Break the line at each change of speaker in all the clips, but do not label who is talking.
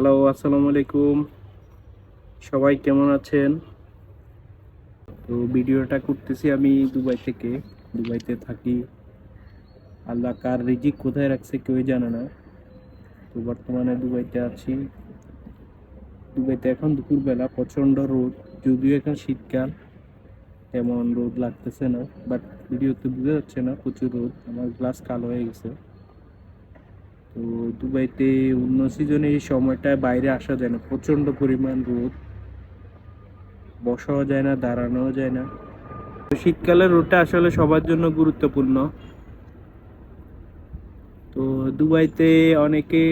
Hello আসসালামু আলাইকুম। সবাই কেমন আছেন? তো ভিডিওটা করতেছি আমি দুবাই থেকে। দুবাইতে থাকি। আল্লাহ কার রিজিক কোথায় রাখছে কেউই জানে না। তো বর্তমানে দুবাইতে আছি। দুবাইতে এখন দুপুরবেলা প্রচণ্ড রোদ, যদিও এখন শীতকাল। তেমন রোদ লাগতেছে না বাট ভিডিওতে বোঝা যাচ্ছে না, প্রচুর রোদ। আমার গ্লাস কালো হয়ে গেছে। তো দুবাইতে অন্য সিজনে এই সময়টায় বাইরে আসা যায় না। প্রচণ্ড পরিমাণ রোদ। বসাও যায় না, দাঁড়ানোও যায় না। তো শীতকালের রোদটা আসলে সবার জন্য গুরুত্বপূর্ণ। তো দুবাইতে অনেকে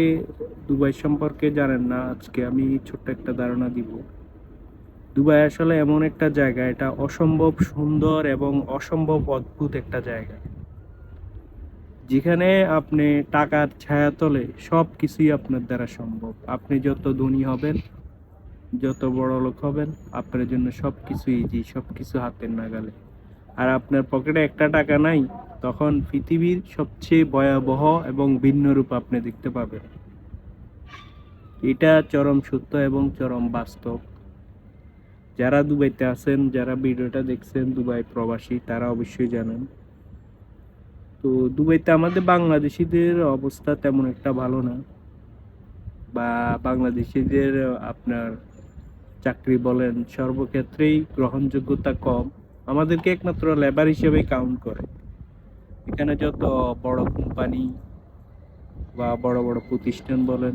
দুবাই সম্পর্কে জানেন না, আজকে আমি ছোট্ট একটা ধারণা দিব। দুবাই আসলে এমন একটা জায়গা, এটা অসম্ভব সুন্দর এবং অসম্ভব অদ্ভুত একটা জায়গা। যেখানে আপনি টাকার ছায়াতলে সব কিছুই আপনার দ্বারা সম্ভব। আপনি যত ধনী হবেন, যত বড় লোক হবেন, আপনার জন্য সব কিছু ইজি সব কিছু হাতের নাগালে। আর আপনার পকেটে একটা টাকা নাই, তখন পৃথিবীর সবচেয়ে ভয়াবহ এবং ভিন্ন রূপ আপনি দেখতে পাবেন। এটা চরম সত্য এবং চরম বাস্তব। যারা দুবাইতে আছেন, যারা ভিডিওটা দেখছেন, দুবাই প্রবাসী, তারা অবশ্যই জানেন তো দুবাইতে আমাদের বাংলাদেশিদের অবস্থা তেমন একটা ভালো না। বা বাংলাদেশিদের আপনার চাকরি বলেন, সর্বক্ষেত্রেই গ্রহণযোগ্যতা কম। আমাদেরকে একমাত্র লেবার হিসেবে কাউন্ট করে। এখানে যত বড় কোম্পানি বা বড় বড় প্রতিষ্ঠান বলেন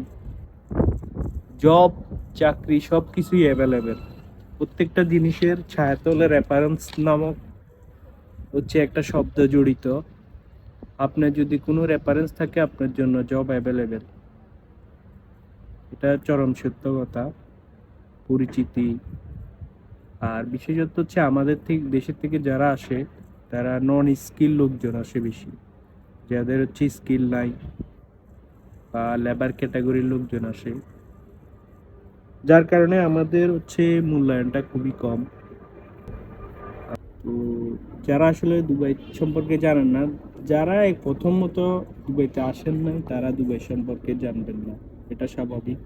জব চাকরি সব কিছুই অ্যাভেলেবেল প্রত্যেকটা জিনিসের ছায়াতলের রেফারেন্স নামক হচ্ছে একটা শব্দ জড়িত। আপনার যদি কোনো রেফারেন্স থাকে, আপনার জন্য জব অ্যাভেলেবেল এটা চরম সত্য কথা পরিচিতি। আর বিশেষত হচ্ছে, আমাদের থেকে, দেশের থেকে যারা আসে, তারা নন স্কিল লোকজন আসে বেশি। যাদের হচ্ছে স্কিল নাই বা লেবার ক্যাটাগরির লোকজন আসে। যার কারণে আমাদের হচ্ছে মূল্যায়নটা খুবই কম। তো যারা আসলে দুবাই সম্পর্কে জানেন না যারা এই প্রথমত দুবাইতে আসেন নাই, তারা দুবাই সম্পর্কে জানবেন না। এটা স্বাভাবিক।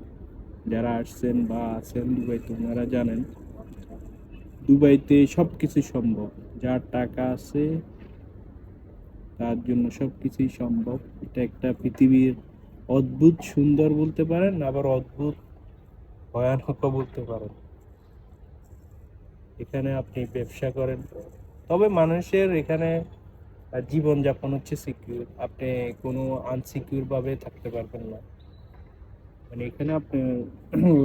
যারা আসছেন বা আছেন দুবাইতে, ওনারা জানেন। দুবাইতে সব কিছু সম্ভব। যার টাকা আছে, তার জন্য সব কিছুই সম্ভব। এটা একটা পৃথিবীর অদ্ভুত সুন্দর বলতে পারেন, আবার অদ্ভুত ভয়ানক বলতে পারেন। এখানে আপনি ব্যবসা করেন। তবে মানুষের এখানে জীবন যাপন হচ্ছে সিকিউর আপনি কোনো আনসিকিউর ভাবে থাকতে পারবেন না। মানে এখানে আপনার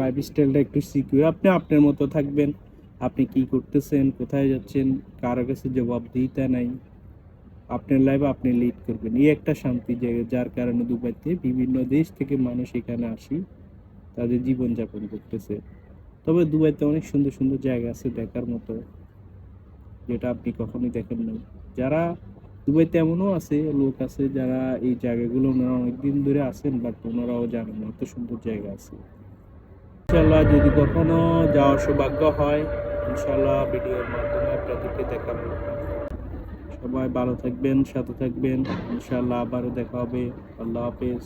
লাইফ স্টাইলটা একটু সিকিউর আপনি আপনার মতো থাকবেন। আপনি কি করতেছেন? কোথায় যাচ্ছেন? কারও কাছে জবাব জবাবদিহিতা নাই। আপনার লাইফ আপনি লিড করবেন। এই একটা শান্তি জায়গা, যার কারণে দুবাইতে বিভিন্ন দেশ থেকে মানুষ এখানে আসি, তাদের জীবনযাপন করতেছে। তবে দুবাইতে অনেক সুন্দর সুন্দর জায়গা আছে দেখার মতো, যেটা আপনি কখনোই দেখেন না যারা দুবাইতে এমনও আছে লোক আছে যারা এই জায়গাগুলো ওনারা অনেকদিন ধরে আছেন বাট ওনারাও জানেন এত সুন্দর জায়গা আছে। ইনশাল্লাহ যদি কখনো যাওয়ার সৌভাগ্য হয় ইনশাল্লাহ ভিডিওর মাধ্যমে আপনাদেরকে দেখাবো। সবাই ভালো থাকবেন, সাথে থাকবেন ইনশাল্লাহ আবারও দেখা হবে। আল্লাহ হাফেজ।